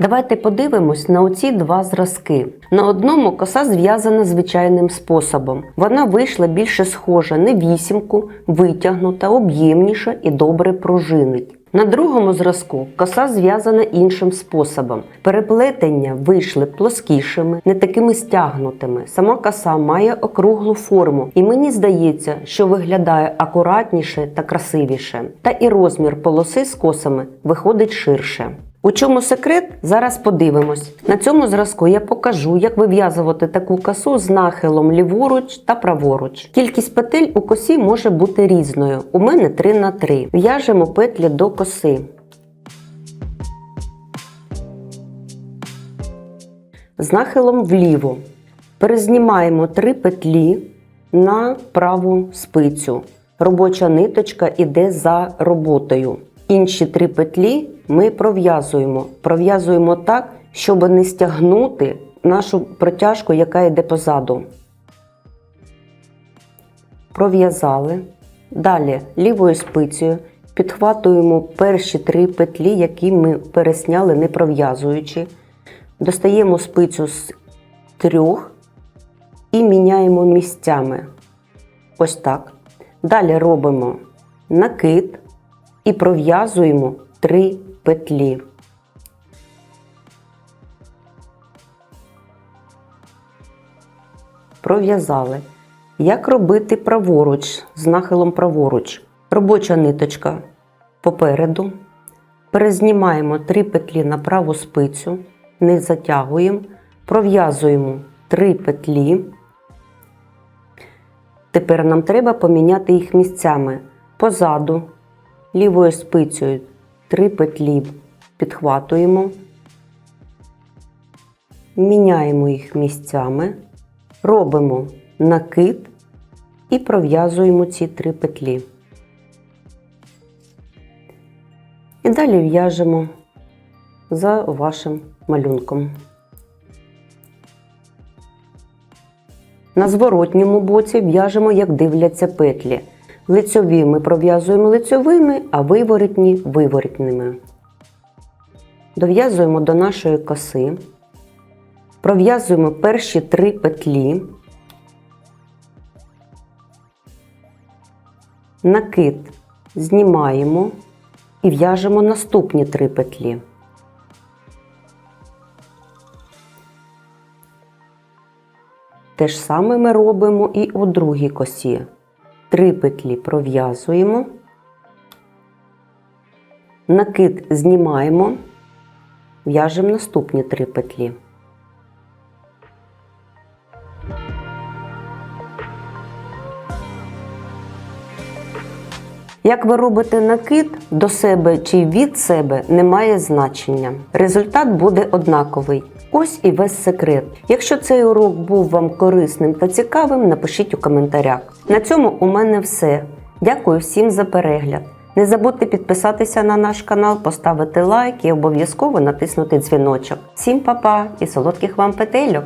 Давайте подивимось на оці два зразки. На одному коса зв'язана звичайним способом. Вона вийшла більше схожа на вісімку, витягнута, об'ємніша і добре пружинить. На другому зразку коса зв'язана іншим способом. Переплетення вийшли плоскішими, не такими стягнутими. Сама коса має округлу форму, і мені здається, що виглядає акуратніше та красивіше. Та і розмір полоси з косами виходить ширше. У чому секрет? Зараз подивимось. На цьому зразку я покажу, як вив'язувати таку косу з нахилом ліворуч та праворуч. Кількість петель у косі може бути різною. У мене 3 на 3. В'яжемо петлі до коси. З нахилом вліво. Перезнімаємо 3 петлі на праву спицю. Робоча ниточка йде за роботою. Інші три петлі ми пров'язуємо. Пров'язуємо так, щоб не стягнути нашу протяжку, яка йде позаду. Пров'язали. Далі лівою спицею підхватуємо перші три петлі, які ми пересняли, не пров'язуючи. Достаємо спицю з трьох і міняємо місцями. Ось так. Далі робимо накид і пров'язуємо три петлі. Пров'язали. Як робити праворуч з нахилом праворуч? Робоча ниточка попереду. Перезнімаємо три петлі на праву спицю, не затягуємо, пров'язуємо три петлі. Тепер нам треба поміняти їх місцями. Позаду, лівою спицею три петлі підхватуємо, міняємо їх місцями, робимо накид і пров'язуємо ці три петлі. І далі в'яжемо за вашим малюнком. На зворотньому боці в'яжемо, як дивляться петлі. Лицьові ми пров'язуємо лицьовими, а виворітні виворітними. Дов'язуємо до нашої коси, пров'язуємо перші три петлі, накид знімаємо і в'яжемо наступні три петлі. Те ж саме ми робимо і у другій косі. Три петлі пров'язуємо, накид знімаємо, в'яжемо наступні три петлі. Як ви робите накид до себе чи від себе, не має значення. Результат буде однаковий. Ось і весь секрет. Якщо цей урок був вам корисним та цікавим, напишіть у коментарях. На цьому у мене все. Дякую всім за перегляд. Не забудьте підписатися на наш канал, поставити лайк і обов'язково натиснути дзвіночок. Всім па-па і солодких вам петельок!